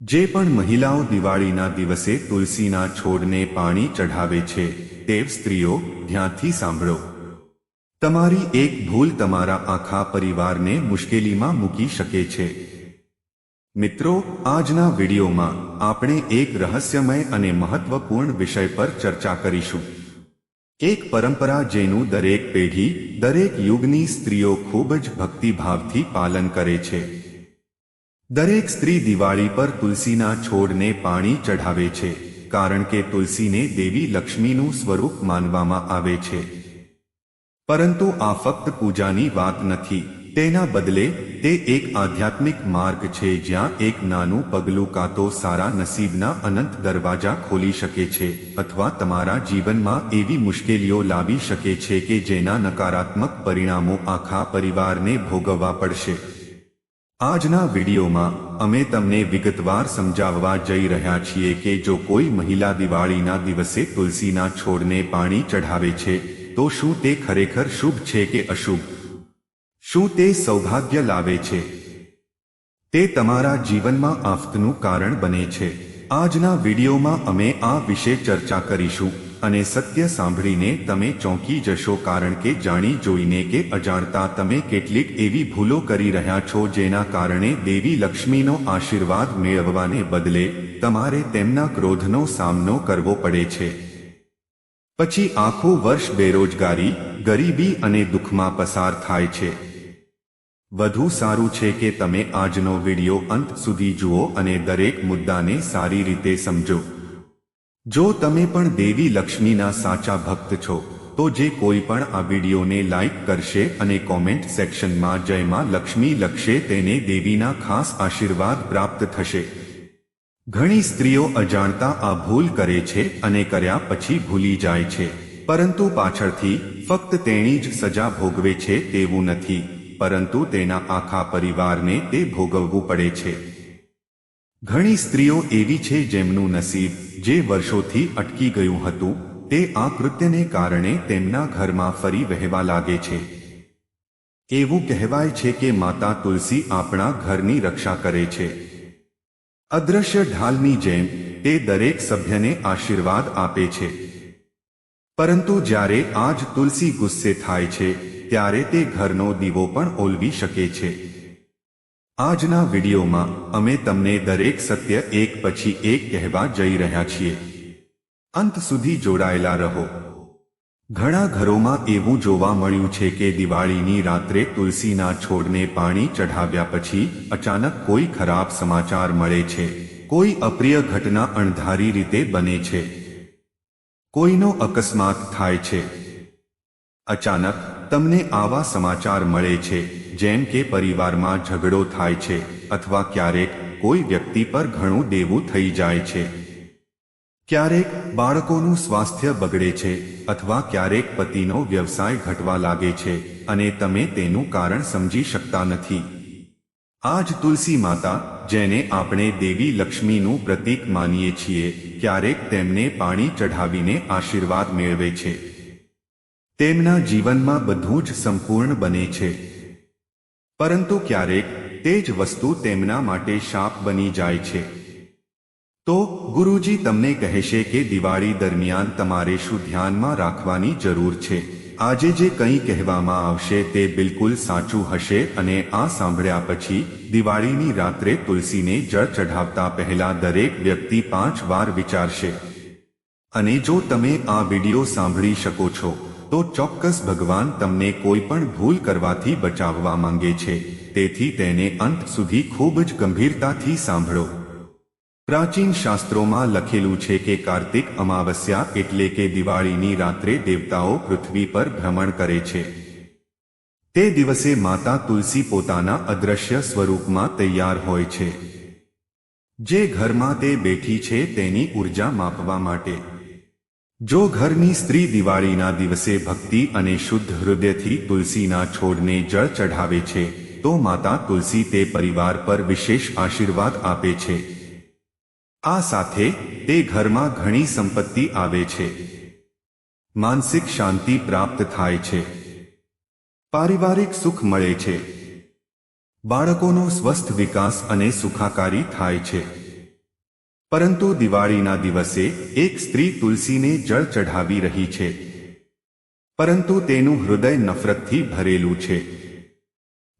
જે પણ મહિલાઓ દિવાળીના દિવસે તુલસીના છોડને પાણી ચઢાવે છે તે સ્ત્રીઓ, ધ્યાનથી સાંભળો. તમારી એક ભૂલ તમારા આખા પરિવારને મુશ્કેલીમાં મૂકી શકે છે. મિત્રો, આજના વિડીયોમાં આપણે એક રહસ્યમય અને મહત્વપૂર્ણ વિષય પર ચર્ચા કરીશું. એક પરંપરા જેનું દરેક પેઢી, દરેક યુગની સ્ત્રીઓ ખૂબ જ ભક્તિભાવથી પાલન કરે છે. દરેક સ્ત્રી દિવાળી પર તુલસીના છોડને પાણી ચઢાવે છે, કારણ કે તુલસીને દેવી લક્ષ્મીનું સ્વરૂપ માનવામાં આવે છે. પરંતુ આ ફક્ત પૂજાની વાત નથી, તેના બદલે તે એક આધ્યાત્મિક માર્ગ છે જ્યાં એક નાનું પગલું કાં તો સારા નસીબના અનંત દરવાજા ખોલી શકે છે, અથવા તમારા જીવનમાં એવી મુશ્કેલીઓ લાવી શકે છે કે જેના નકારાત્મક પરિણામો આખા પરિવારને ભોગવવા પડશે. આજના વિડીયોમાં અમે તમને વિગતવાર સમજાવવા જઈ રહ્યા છીએ કે જો કોઈ મહિલા દિવાળીના દિવસે તુલસીના છોડને પાણી ચઢાવે છે, તો શું તે ખરેખર શુભ છે કે અશુભ? શું તે સૌભાગ્ય લાવે છે? તે તમારા જીવનમાં આફતનું કારણ બને છે. આજના વિડીયોમાં અમે આ વિશે ચર્ચા કરીશું. અને સત્ય સાંભળીને તમે ચોંકી જશો કારણ કે જાણી જોઈને કે અજાણતા તમે કેટલીક એવી ભૂલો કરી રહ્યા છો જેના કારણે દેવી લક્ષ્મીનો આશીર્વાદ મેળવવાને બદલે તમારે તેમના ક્રોધનો સામનો કરવો પડે છે. પછી આખું વર્ષ બેરોજગારી, ગરીબી અને દુઃખમાં પસાર થાય છે. વધુ સારું છે કે તમે આજનો વિડિયો અંત સુધી જુઓ અને દરેક મુદ્દાને સારી રીતે સમજો. જો તમે પણ દેવી લક્ષ્મીના સાચા ભક્ત છો, તો જે કોઈ પણ આ વિડીયોને લાઈક કરશે અને કોમેન્ટ સેક્શનમાં જયમાં લક્ષ્મી લખશે તેને દેવીના ખાસ આશીર્વાદ પ્રાપ્ત થશે. ઘણી સ્ત્રીઓ અજાણતા આ ભૂલ કરે છે અને કર્યા પછી ભૂલી જાય છે, પરંતુ પાછળથી ફક્ત તેણી જ સજા ભોગવે છે તેવું નથી, પરંતુ તેના આખા પરિવારને તે ભોગવવું પડે છે. ઘણી સ્ત્રીઓ એવી છે જેમનું નસીબ જે વર્ષોથી અટકી ગયું હતું, તે આ કૃત્યને કારણે તેમના ઘરમાં ફરી વહેવા લાગે છે. એવું કહેવાય છે કે માતા તુલસી આપણા ઘરની રક્ષા કરે છે. અદ્રશ્ય ઢાલની જેમ, તે દરેક સભ્યને આશીર્વાદ આપે છે. પરંતુ જ્યારે આજ તુલસી ગુસ્સે થાય છે, ત્યારે તે ઘરનો દીવો પણ ઓલવી શકે છે. આજના વિડીયોમાં અમે તમને દરેક સત્ય એક પછી એક કહેવા જઈ રહ્યા છીએ. અંત સુધી જોડાયેલા રહો. ઘણા ઘરોમાં એવું જોવા મળ્યું છે કે દિવાળીની રાત્રે તુલસીના છોડને પાણી ચઢાવ્યા પછી અચાનક કોઈ ખરાબ સમાચાર મળે છે. કોઈ અપ્રિય ઘટના અણધારી રીતે બને છે. કોઈનો અકસ્માત થાય છે. અચાનક તમને આવા સમાચાર મળે છે, જેમ કે પરિવારમાં ઝઘડો થાય છે અથવા ક્યારેક કોઈ વ્યક્તિ પર ઘણું દેવું થઈ જાય છે. ક્યારેક બાળકોનું સ્વાસ્થ્ય બગડે છે અથવા ક્યારેક પતિનો વ્યવસાય ઘટવા લાગે છે અને તમે તેનું કારણ સમજી શકતા નથી. આજ તુલસી માતા, જેને આપણે દેવી લક્ષ્મીનું પ્રતીક માનીએ છીએ, ક્યારેક તેમને પાણી ચઢાવીને આશીર્વાદ મેળવે છે. તેમના જીવનમાં બધું જ સંપૂર્ણ બને છે. પરંતુ ક્યારેક તે જ વસ્તુ તેમના માટે શાપ બની જાય છે. તો ગુરુજી તમને કહેશે કે દિવાળી દરમિયાન તમારે શું ધ્યાનમાં રાખવાની જરૂર છે? આજે જે કંઈ કહેવામાં આવશે તે બિલકુલ સાચું હશે અને આ સાંભળ્યા પછી દિવાળીની રાત્રે તુલસીને જળ ચઢાવતા પહેલા દરેક વ્યક્તિ પાંચ વાર વિચારશે. અને જો તમે આ વિડિયો સાંભળી શકો છો તો ચોક્કસ ભગવાન તમને કોઈ પણ ભૂલ કરવાથી બચાવવા માંગે છે. તેથી તેને અંત સુધી ખૂબ જ ગંભીરતાથી સાંભળો. પ્રાચીન શાસ્ત્રોમાં લખેલું છે કે કાર્તિક અમાવસ્યા એટલે કે દિવાળીની રાત્રે દેવતાઓ પૃથ્વી પર ભ્રમણ કરે છે. તે દિવસે માતા તુલસી પોતાના અદ્રશ્ય સ્વરૂપમાં તૈયાર હોય છે. જે ઘરમાં તે બેઠી છે તેની ઊર્જા માપવા માટે. જો ઘરની સ્ત્રી દિવાળીના દિવસે ભક્તિ અને શુદ્ધ હૃદયથી તુલસીના છોડને જળ ચઢાવે છે, તો માતા તુલસી તે પરિવાર પર વિશેષ આશીર્વાદ આપે છે. આ સાથે તે ઘરમાં ઘણી સંપત્તિ આવે છે. માનસિક શાંતિ પ્રાપ્ત થાય છે. પારિવારિક સુખ મળે છે. બાળકોનો સ્વસ્થ વિકાસ અને સુખાકારી થાય છે. પરંતુ દિવાળીના દિવસે એક સ્ત્રી તુલસીને જળ ચઢાવી રહી છે. પરંતુ તેનું હૃદય નફરતથી ભરેલું છે.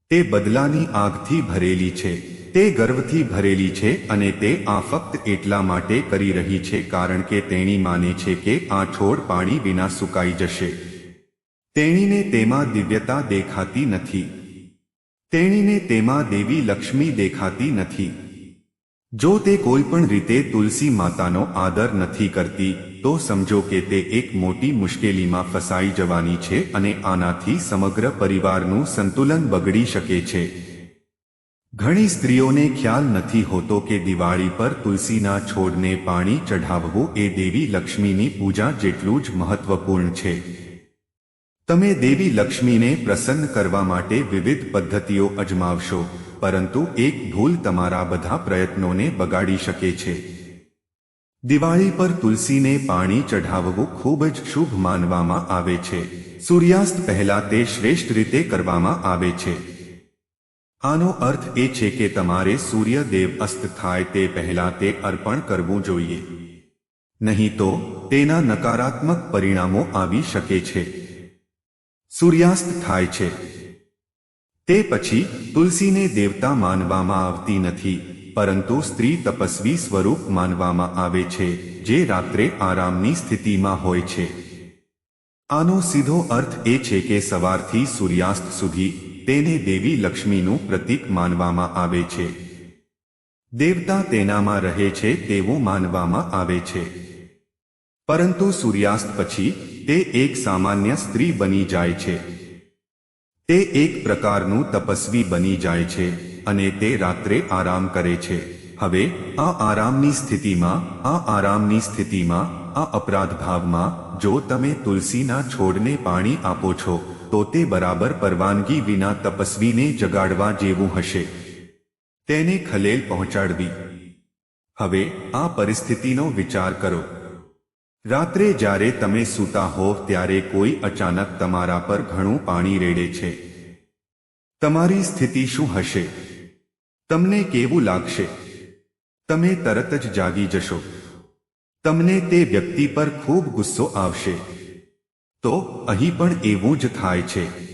તે બદલાની આગથી ભરેલી છે, તે ગર્વથી ભરેલી છે અને તે આ ફક્ત એટલા માટે કરી રહી છે કારણ કે તેણી માને છે કે આ છોડ પાણી વિના સુકાઈ જશે. તેણીને તેમાં દિવ્યતા દેખાતી નથી. તેણીને તેમાં દેવી લક્ષ્મી દેખાતી નથી. જો તે કોઈ પણ રીતે તુલસી માતાનો આદર નથી કરતી, તો સમજો કે તે એક મોટી મુશ્કેલીમાં ફસાઈ જવાની છે અને આનાથી સમગ્ર પરિવારનું સંતુલન બગડી શકે છે. ઘણી સ્ત્રીઓને ખ્યાલ નથી હોતો કે દિવાળી પર તુલસીના છોડને પાણી ચઢાવવું એ દેવી લક્ષ્મીની પૂજા જેટલું જ મહત્વપૂર્ણ છે. તમે દેવી લક્ષ્મીને પ્રસન્ન કરવા માટે વિવિધ પદ્ધતિઓ અજમાવશો. પરંતુ એક ભૂલ તમારા બધા પ્રયત્નોને બગાડી શકે છે. દિવાળી પર તુલસીને પાણી ચઢાવવું ખૂબ જ શુભ માનવામાં આવે છે. સૂર્યાસ્ત પહેલા તે શ્રેષ્ઠ રીતે કરવામાં આવે છે. આનો અર્થ એ છે કે તમારે સૂર્યદેવ અસ્ત થાય તે પહેલા તે અર્પણ કરવું જોઈએ. નહીં તો તેના નકારાત્મક પરિણામો આવી શકે છે. સૂર્યાસ્ત થાય છે. તે પછી તુલસીને દેવતા માનવામાં આવતી નથી, પરંતુ સ્ત્રી તપસ્વી સ્વરૂપ માનવામાં આવે છે, જે રાત્રે આરામની સ્થિતિમાં હોય છે. આનો સીધો અર્થ એ છે કે સવારથી સૂર્યાસ્ત સુધી તેને દેવી લક્ષ્મીનું પ્રતીક માનવામાં આવે છે. દેવતા તેનામાં રહે છે તેવું માનવામાં આવે છે. પરંતુ સૂર્યાસ્ત પછી તે એક સામાન્ય સ્ત્રી બની જાય છે. તે એક પ્રકારનું તપસ્વી બની જાય છે અને તે રાત્રે આરામ કરે છે. હવે, આ આરામની સ્થિતિમાં, આ આરામની સ્થિતિમાં, આ અપરાધ ભાવમાં જો તમે તુલસીના છોડને પાણી આપો છો, તો તે બરાબર પરવાનગી વિના તપસ્વીને જગાડવા જેવું હશે. તેને ખલેલ પહોંચાડવી. હવે, આ પરિસ્થિતિનો વિચાર કરો. રાત્રે જ્યારે તમે સૂતા હોવ ત્યારે કોઈ અચાનક તમારા પર ઘણું પાણી રેડે છે. તમારી સ્થિતિ શું હશે? તમને કેવું લાગશે? તમે તરત જ જાગી જશો. તમને તે વ્યક્તિ પર ખૂબ ગુસ્સો આવશે. તો અહીં પણ એવું જ થાય છે.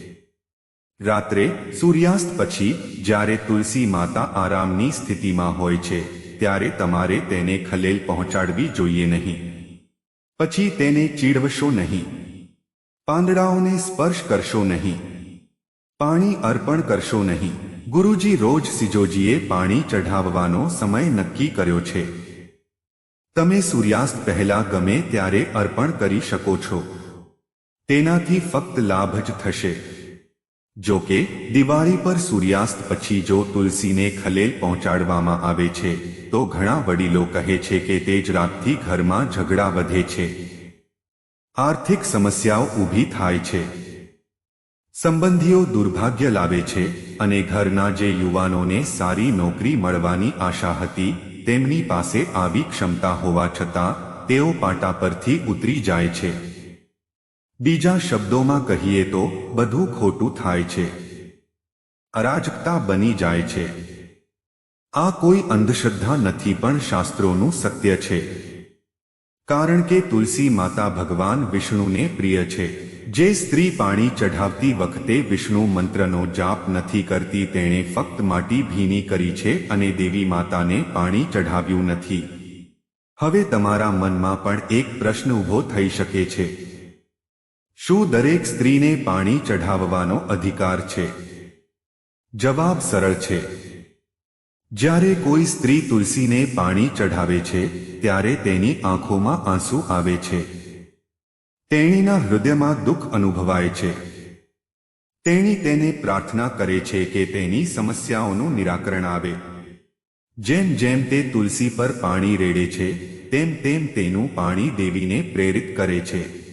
રાત્રે સૂર્યાસ્ત પછી જ્યારે તુલસી માતા આરામની સ્થિતિમાં હોય છે, ત્યારે તમારે તેને ખલેલ પહોંચાડવી જોઈએ નહીં. પછી તેને ચીડવશો નહીં. પાંદડાઓને સ્પર્શ કરશો નહીં. પાણી અર્પણ કરશો નહીં. ગુરુજી રોજ સિજોજીએ પાણી ચઢાવવાનો સમય નક્કી કર્યો છે. તમે સૂર્યાસ્ત પહેલા ગમે ત્યારે અર્પણ કરી શકો છો. તેનાથી ફક્ત લાભ જ થશે. જો કે, દિવાળી પર સૂર્યાસ્ત પછી જો તુલસીને ખલેલ પહોંચાડવામાં આવે છે, તો ઘણા વડીલો કહે છે કે તે જ રાતથી ઘરમાં ઝઘડા વધે છે. આર્થિક સમસ્યાઓ ઊભી થાય છે. સંબંધીઓ દુર્ભાગ્ય લાવે છે અને ઘરના જે યુવાનોને સારી નોકરી મળવાની આશા હતી, તેમની પાસે આવી ક્ષમતા હોવા છતાં, તેઓ પાટા પરથી ઉતરી જાય છે. બીજા શબ્દોમાં કહીએ તો બધું ખોટું થાય છે. અરાજકતા બની જાય છે. આ કોઈ અંધશ્રદ્ધા નથી પણ શાસ્ત્રોનું સત્ય છે. કારણ કે તુલસી માતા ભગવાન વિષ્ણુને પ્રિય છે. જે સ્ત્રી પાણી ચઢાવતી વખતે વિષ્ણુ મંત્રનો જાપ નથી કરતી તેણે ફક્ત માટી ભીની કરી છે અને દેવી માતાને પાણી ચઢાવ્યું નથી. હવે તમારા મનમાં પણ એક પ્રશ્ન ઊભો થઈ શકે છે. શું દરેક સ્ત્રીને પાણી ચઢાવવાનો અધિકાર છે? જવાબ સરળ છે. જ્યારે કોઈ સ્ત્રી તુલસીને પાણી ચઢાવે છે, ત્યારે તેની આંખોમાં આંસુ આવે છે. તેણીના હૃદયમાં દુઃખ અનુભવાય છે. તેણી તેને પ્રાર્થના કરે છે કે તેની સમસ્યાઓનું નિરાકરણ આવે. જેમ જેમ તે તુલસી પર પાણી રેડે છે, તેમ તેમ તેનું પાણી દેવીને પ્રેરિત કરે છે.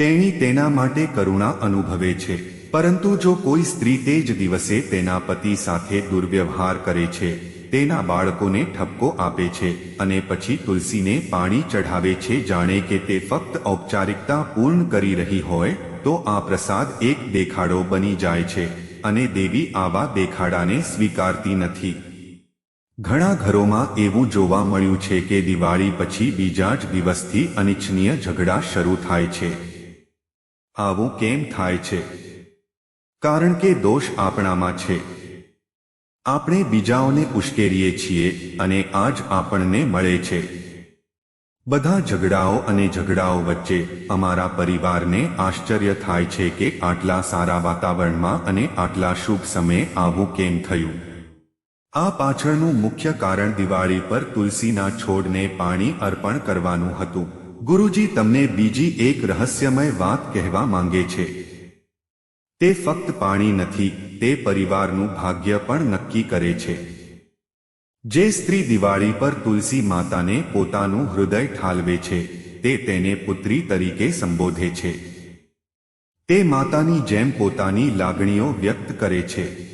તેણી તેના માટે કરુણા અનુભવે છે. પરંતુ જો કોઈ સ્ત્રી તે જ દિવસે તેના પતિ સાથે દુર્વ્યવહાર કરે છે, તેના બાળકોને ઠપકો આપે છે અને પછી તુલસીને પાણી ચઢાવે છે, જાણે કે તે ફક્ત ઔપચારિકતા પૂર્ણ કરી રહી હોય, તો આ પ્રસાદ એક દેખાડો બની જાય છે અને દેવી આવા દેખાડાને સ્વીકારતી નથી. ઘણા ઘરોમાં એવું જોવા મળ્યું છે કે દિવાળી પછી બીજા જ દિવસથી અનિચ્છનીય ઝઘડા શરૂ થાય છે. આવું કેમ થાય છે? કારણ કે દોષ આપણામાં છે. આપણે બીજાઓને ઉશ્કેરીએ છીએ અને આજ આપણને મળે છે. બધા ઝઘડાઓ અને ઝઘડાઓ વચ્ચે અમારા પરિવારને આશ્ચર્ય થાય છે કે આટલા સારા વાતાવરણમાં અને આટલા શુભ સમયે આવું કેમ થયું? આ પાછળનું મુખ્ય કારણ દિવાળી પર તુલસીના છોડને પાણી અર્પણ કરવાનું હતું. ગુરુજી તમને બીજી એક રહસ્યમય વાત કહેવા માંગે છે. તે ફક્ત પાણી નથી, તે પરિવારનું ભાગ્ય પણ નક્કી કરે છે. જે સ્ત્રી દિવાળી પર તુલસી માતાને પોતાનું હૃદય ઠાલવે છે, તે તેને પુત્રી તરીકે સંબોધે છે. તે માતાની જેમ પોતાની લાગણીઓ વ્યક્ત કરે છે.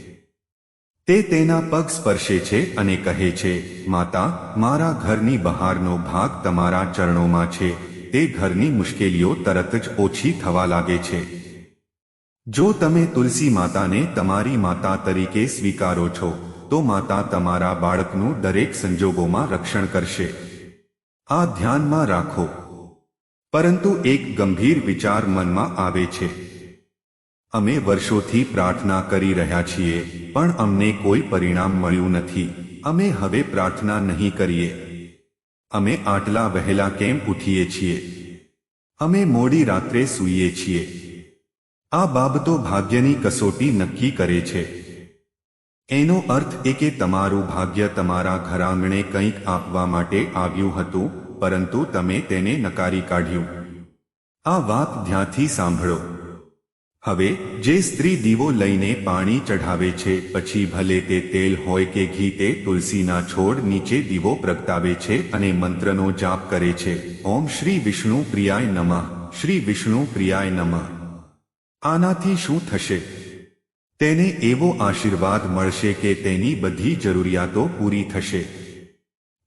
તે તેના પગ સ્પર્શે છે અને કહે છે, માતા, મારા ઘરની બહારનો ભાગ તમારા ચરણોમાં છે. તે ઘરની મુશ્કેલીઓ તરત જ ઓછી થવા લાગે છે. જો તમે તુલસી માતાને તમારી માતા તરીકે સ્વીકારો છો, તો માતા તમારા બાળકનું દરેક સંજોગોમાં રક્ષણ કરશે. આ ધ્યાનમાં રાખો. પરંતુ એક ગંભીર વિચાર મનમાં આવે છે. અમે વર્ષોથી પ્રાર્થના કરી રહ્યા છીએ, પણ અમને કોઈ પરિણામ મળ્યું નથી. અમે હવે પ્રાર્થના નહીં કરીએ. અમે આટલા વહેલા કેમ ઉઠીએ છીએ? અમે મોડી રાત્રે સૂઈએ છીએ. આ બાબતો ભાગ્યની કસોટી નક્કી કરે છે. એનો અર્થ એ કે તમારું ભાગ્ય તમારા ઘરાંગણે કંઈક આપવા માટે આવ્યું હતું, પરંતુ તમે તેને નકારી કાઢ્યું. આ વાત ધ્યાનથી સાંભળો. હવે જે સ્ત્રી દીવો લઈને પાણી ચઢાવે છે, પછી ભલે તે તેલ હોય કે ઘી, તે તુલસીના છોડ નીચે દીવો પ્રગટાવે છે અને મંત્રનો જાપ કરે છે. ઓમ શ્રી વિષ્ણુ પ્રિયાય નમઃ. શ્રી વિષ્ણુ પ્રિયાય નમઃ. આનાથી શું થશે? તેને એવો આશીર્વાદ મળશે કે તેની બધી જરૂરિયાતો પૂરી થશે.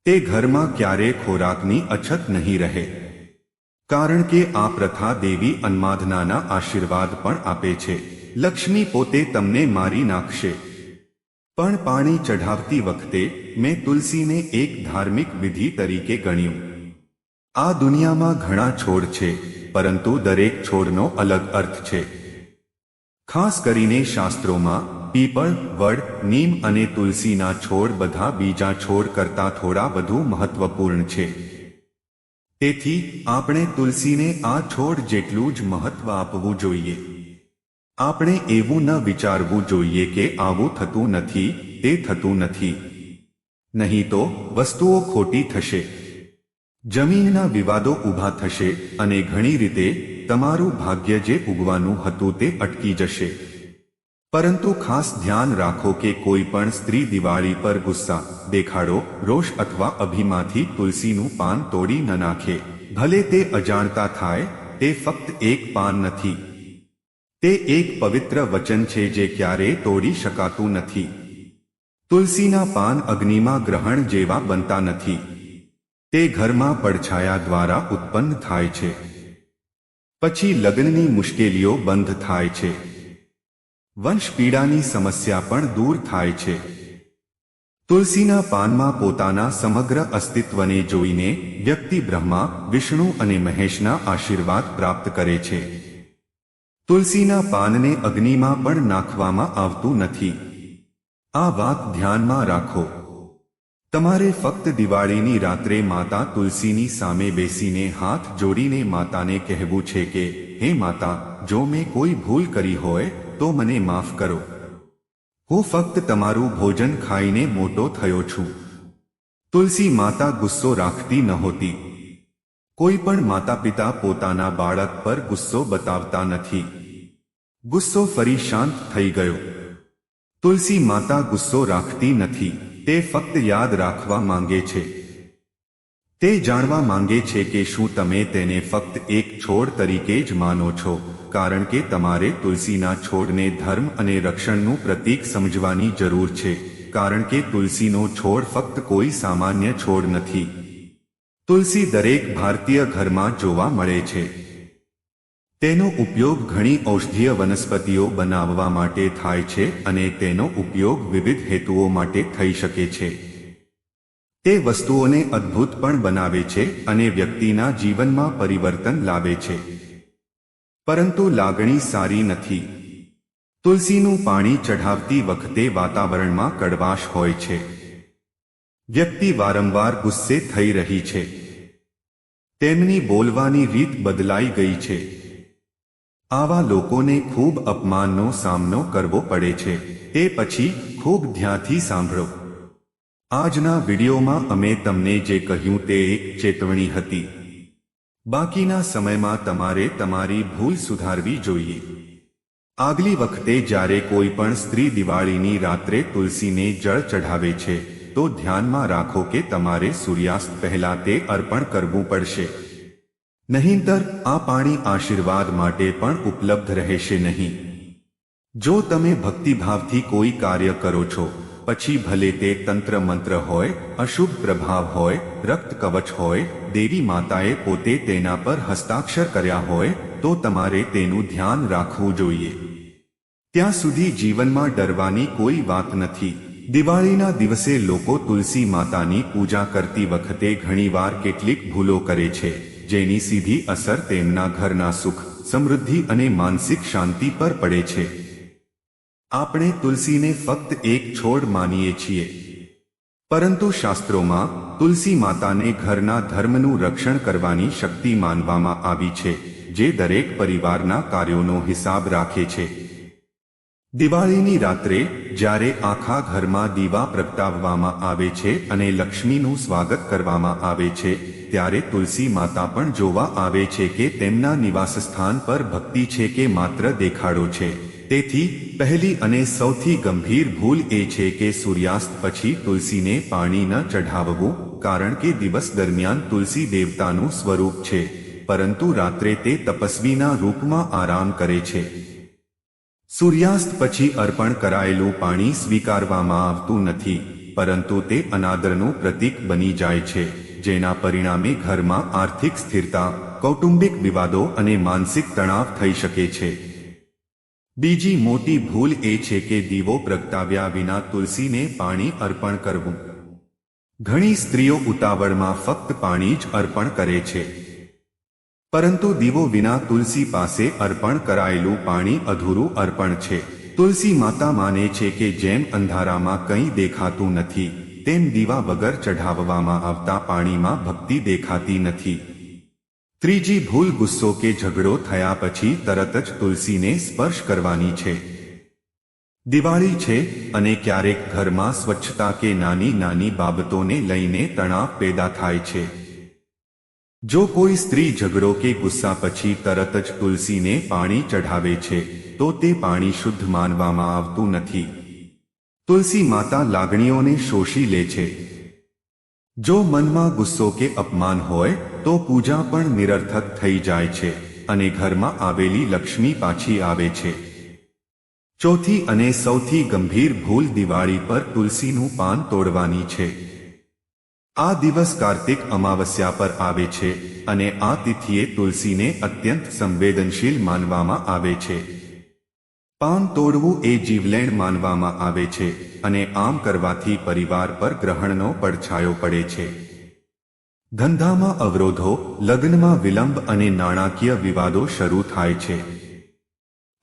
તે ઘરમાં ક્યારે ખોરાકની અછત નહીં રહે. કારણ કે આ પ્રથા દેવી અન્માધનાના આશીર્વાદ પણ આપે છે. લક્ષ્મી પોતે તમને મારી નાખશે. પણ પાણી ચઢાવતી વખતે મેં તુલસીને એક ધાર્મિક વિધિ તરીકે ગણ્યું. આ દુનિયામાં ઘણા છોડ છે, પરંતુ દરેક છોડનો અલગ અર્થ છે. ખાસ કરીને શાસ્ત્રોમાં, પીપળ, વડ, નીમ અને તુલસીના છોડ બધા બીજા છોડ કરતાં થોડા વધુ મહત્વપૂર્ણ છે. તેથી આપણે તુલસીને આ છોડ જેટલું જ મહત્વ આપવું જોઈએ. આપણે એવું ન વિચારવું જોઈએ કે આવું થતું નથી, તે થતું નથી. નહીં તો વસ્તુઓ ખોટી થશે. જમીનના વિવાદો ઊભા થશે અને ઘણી રીતે તમારું ભાગ્ય જે ઉગવાનું હતું તે અટકી જશે. પરંતુ ખાસ ધ્યાન રાખો કે કોઈ પણ સ્ત્રી દિવાળી પર ગુસ્સા, દેખાડો, રોષ અથવા અભિમાંથી તુલસીનું પાન તોડી ન નાખે. ભલે તે અજાણતા થાય, તે ફક્ત એક પાન નથી. તે એક પવિત્ર વચન છે જે ક્યારે તોડી શકાતું નથી. તુલસીના પાન અગ્નિમાં ગ્રહણ જેવા બનતા નથી. તે ઘરમાં પડછાયા દ્વારા ઉત્પન્ન થાય છે. પછી લગ્નની મુશ્કેલીઓ બંધ થાય છે. વંશ પીડાની સમસ્યા પણ દૂર થાય છે. તુલસીના પાનમાં પોતાના સમગ્ર અસ્તિત્વને જોઈને વ્યક્તિ બ્રહ્મા, વિષ્ણુ અને મહેશના આશીર્વાદ પ્રાપ્ત કરે છે. તુલસીના પાનને અગ્નિમાં પણ નાખવામાં આવતું નથી. આ વાત ધ્યાનમાં રાખો. તમારે ફક્ત દિવાળીની રાત્રે માતા તુલસીની સામે બેસીને હાથ જોડીને માતાને કહેવું છે કે, હે માતા, જો મેં કોઈ ભૂલ કરી હોય તો મને માફ કરો. હું ફક્ત તમારું ભોજન ખાઈને મોટો થયો છું. તુલસી માતા ગુસ્સો રાખતી નહોતી. કોઈ પણ માતા પિતા પોતાના બાળક પર ગુસ્સો બતાવતા નથી. ગુસ્સો ફરી શાંત થઈ ગયો. તુલસી માતા ગુસ્સો રાખતી નથી. તે ફક્ત યાદ રાખવા માંગે છે. તે જાણવા માંગે છે કે શું તમે તેને ફક્ત એક છોડ તરીકે જ માનો છો. કારણ કે તમારે તુલસીના છોડને ધર્મ અને રક્ષણનું પ્રતીક સમજવાની જરૂર છે, કારણ કે તુલસીનો છોડ ફક્ત કોઈ સામાન્ય છોડ નથી. તુલસી દરેક ભારતીય ઘરમાં જોવા મળે છે. તેનો ઉપયોગ ઘણી ઔષધીય વનસ્પતિઓ બનાવવા માટે થાય છે અને તેનો ઉપયોગ વિવિધ હેતુઓ માટે થઈ શકે છે. તે વસ્તુઓને અદ્ભુત પણ બનાવે છે અને વ્યક્તિના જીવનમાં પરિવર્તન લાવે છે. પરંતુ લાગણી સારી નથી. તુલસીનું પાણી ચઢાવતી વખતે વાતાવરણમાં કડવાશ હોય છે. વ્યક્તિ વારંવાર ગુસ્સે થઈ રહી છે. તેમની બોલવાની રીત બદલાઈ ગઈ છે. આવા લોકોને ખૂબ અપમાનનો સામનો કરવો પડે છે. તે પછી ખૂબ ધ્યાનથી સાંભળો. આજના વિડીયોમાં અમે તમને જે કહ્યું તે એક ચેતવણી હતી. બાકીના સમયમાં તમારે તમારી ભૂલ સુધારવી જોઈએ. આગલી વખતે જ્યારે કોઈ પણ સ્ત્રી દિવાળીની રાત્રે તુલસીને જળ ચઢાવે છે, તો ધ્યાનમાં રાખો કે તમારે સૂર્યાસ્ત પહેલા તે અર્પણ કરવું પડશે. નહીંતર, આ પાણી આશીર્વાદ માટે પણ ઉપલબ્ધ રહેશે નહીં. જો તમે ભક્તિભાવથી કોઈ કાર્ય કરો છો પછી ભલે તે તંત્ર મંત્ર હોય, અશુભ પ્રભાવ હોય, રક્ત કવચ હોય, દેવી માતાએ પોતે તેના પર હસ્તાક્ષર કર્યા હોય, તો તમારે તેનું ધ્યાન રાખવું જોઈએ. ત્યાં સુધી જીવનમાં ડરવાની કોઈ વાત નથી. દિવાળીના દિવસે લોકો તુલસી માતાની પૂજા કરતી વખતે ઘણીવાર કેટલીક ભૂલો કરે છે, જેની સીધી અસર તેમના ઘરના સુખ, સમૃદ્ધિ અને માનસિક શાંતિ પર પડે છે. આપણે તુલસીને ફક્ત એક છોડ માનીએ છીએ. પરંતુ શાસ્ત્રોમાં, તુલસી માતાને ઘરના ધર્મનું રક્ષણ કરવાની શક્તિ માનવામાં આવી છે, જે દરેક પરિવારના કાર્યોનો હિસાબ રાખે છે. દિવાળીની રાત્રે, જ્યારે આખા ઘરમાં દીવા પ્રગટાવવામાં આવે છે અને લક્ષ્મીનું સ્વાગત કરવામાં આવે છે, ત્યારે તુલસી માતા પણ જોવા આવે છે કે તેમના નિવાસસ્થાન પર ભક્તિ છે કે માત્ર દેખાડો છે. તેથી પહેલી અને સૌથી ગંભીર ભૂલ એ છે કે સૂર્યાસ્ત પછી તુલસીને પાણી ન ચઢાવવું, કારણ કે દિવસ દરમિયાન તુલસી દેવતાનું સ્વરૂપ છે, પરંતુ રાત્રે તે તપસ્વીના રૂપમાં આરામ કરે છે. સૂર્યાસ્ત પછી અર્પણ કરાયેલું પાણી સ્વીકારવામાં આવતું નથી, પરંતુ તે અનાદરનું પ્રતીક બની જાય છે, જેના પરિણામે ઘરમાં આર્થિક સ્થિરતા, કૌટુંબિક વિવાદો અને માનસિક તણાવ થઈ શકે છે. બીજી મોટી ભૂલ એ છે કે દીવો પ્રગટાવ્યા વિના તુલસીને પાણી અર્પણ કરવું. ઘણી સ્ત્રીઓ ઉતાવળમાં ફક્ત પાણી જ અર્પણ કરે છે. પરંતુ દીવો વિના તુલસી પાસે અર્પણ કરાયેલું પાણી અધૂરું અર્પણ છે. તુલસી માતા માને છે કે જેમ અંધારામાં કંઈ દેખાતું નથી, તેમ દીવા વગર ચઢાવવામાં આવતા પાણીમાં ભક્તિ દેખાતી નથી. ત્રીજી ભૂલ ગુસ્સો કે ઝઘડો થયા પછી તરત જ તુલસીને સ્પર્શ કરવાની છે. દિવાળી છે અને ક્યારેક ઘરમાં સ્વચ્છતા કે નાની નાની બાબતોને લઈને તણાવ પેદા થાય છે. જો કોઈ સ્ત્રી ઝઘડો કે ગુસ્સા પછી તરત જ તુલસીને પાણી ચઢાવે છે, તો તે પાણી શુદ્ધ માનવામાં આવતું નથી. તુલસી માતા લાગણીઓને શોષી લે છે. જો મનમાં ગુસ્સો કે અપમાન હોય તો પૂજા પણ નિરર્થક થઈ જાય છે અને ઘરમાં આવેલી લક્ષ્મી પાછી આવે છે. ચોથી અને સૌથી ગંભીર ભૂલ દિવાળી પર તુલસીનું પાન તોડવાની છે. આ દિવસ કાર્તિક અમાવસ્યા પર આવે છે અને આ તિથિએ તુલસીને અત્યંત સંવેદનશીલ માનવામાં આવે છે. પાન તોડવું એ જીવલેણ માનવામાં આવે છે અને આમ કરવાથી પરિવાર પર ગ્રહણનો પડછાયો પડે છે. ધંધામાં અવરોધો, લગ્નમાં વિલંબ અને નાણાકીય વિવાદો શરૂ થાય છે.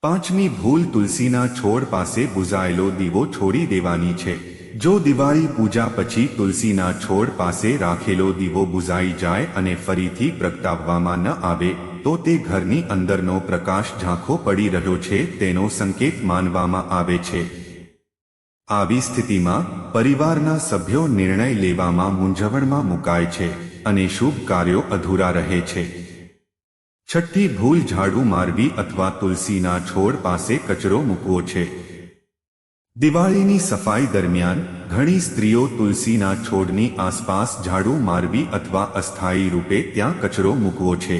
પાંચમી ભૂલ તુલસીના છોડ પાસે બુઝાયેલો દીવો છોડી દેવાની છે. જો દિવાળી પૂજા પછી તુલસીના છોડ પાસે રાખેલો દીવો બુઝાઈ જાય અને ફરીથી પ્રગટાવવામાં ન આવે, તો તે ઘરની અંદરનો પ્રકાશ ઝાંખો પડી રહ્યો છે તેનો સંકેત માનવામાં આવે છે. આવી સ્થિતિમાં પરિવારના સભ્યો નિર્ણય લેવામાં મૂંઝવણમાં મુકાય છે. અને શુભ કાર્યો અધૂરા રહે છે. છઠ્ઠી ભૂલ ઝાડુ મારવી અથવા તુલસીના છોડ પાસે કચરો મૂકવો છે. દિવાળીની સફાઈ દરમિયાન ઘણી સ્ત્રીઓ તુલસીના છોડની આસપાસ ઝાડુ મારવી અથવા અસ્થાયી રૂપે ત્યાં કચરો મૂકવો છે.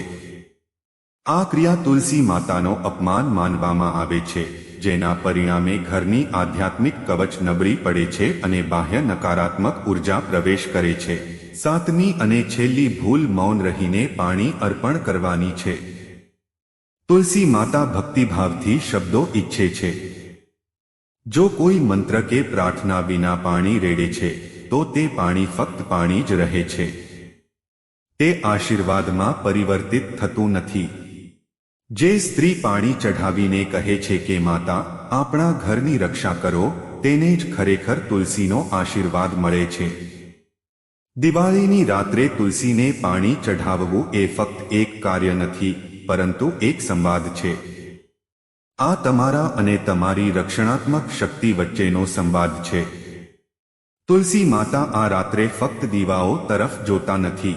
આ ક્રિયા તુલસી માતાનો અપમાન માનવામાં આવે છે, જેના પરિણામે ઘરની આધ્યાત્મિક કવચ નબળી પડે છે અને બાહ્ય નકારાત્મક ઊર્જા પ્રવેશ કરે છે. સાતમી અને છેલ્લી ભૂલ મૌન રહીને પાણી અર્પણ કરવાની છે. તુલસી માતા ભક્તિભાવથી શબ્દો ઈચ્છે છે. જો કોઈ મંત્ર કે પ્રાર્થના વિના પાણી રેડે છે, તો તે પાણી ફક્ત પાણી જ રહે છે. તે આશીર્વાદમાં પરિવર્તિત થતું નથી. જે સ્ત્રી પાણી ચઢાવીને કહે છે કે, માતા, આપણા ઘરની રક્ષા કરો, તેને જ ખરેખર તુલસીનો આશીર્વાદ મળે છે. દિવાળીની રાત્રે તુલસીને પાણી ચઢાવવું એ ફક્ત એક કાર્ય નથી, પરંતુ એક સંવાદ છે. આ તમારા અને તમારી રક્ષણાત્મક શક્તિ વચ્ચેનો સંવાદ છે. તુલસી માતા આ રાત્રે ફક્ત દીવાઓ તરફ જોતા નથી.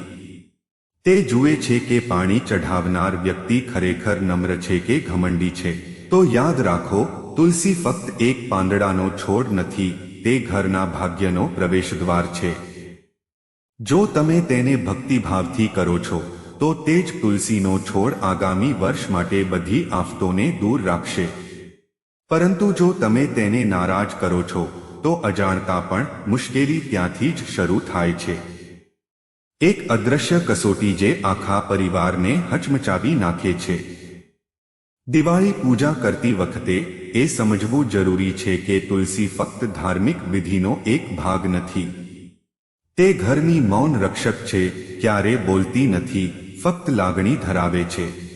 તે જુએ છે કે પાણી ચઢાવનાર વ્યક્તિ ખરેખર નમ્ર છે કે ઘમંડી છે. તો યાદ રાખો, તુલસી ફક્ત એક પાંદડાનો છોડ નથી, તે ઘરના ભાગ્યનો પ્રવેશદ્વાર છે. જો તમે તેને ભક્તિભાવથી કરો છો, તો તે જ તુલસીનો છોડ આગામી વર્ષ માટે બધી આફતોને દૂર રાખશે. પરંતુ જો તમે તેને નારાજ કરો છો, તો અજાણતા પણ મુશ્કેલી ત્યાંથી જ શરૂ થાય છે. એક અદ્રશ્ય કસોટી જે આખા પરિવારને હચમચાવી નાખે છે. દિવાળી પૂજા કરતી વખતે એ સમજવું જરૂરી છે કે તુલસી ફક્ત ધાર્મિક વિધિનો એક ભાગ નથી. તે ઘરની મૌન રક્ષક છે ક્યારે બોલતી નથી ફક્ત લાગણી ધરાવે છે.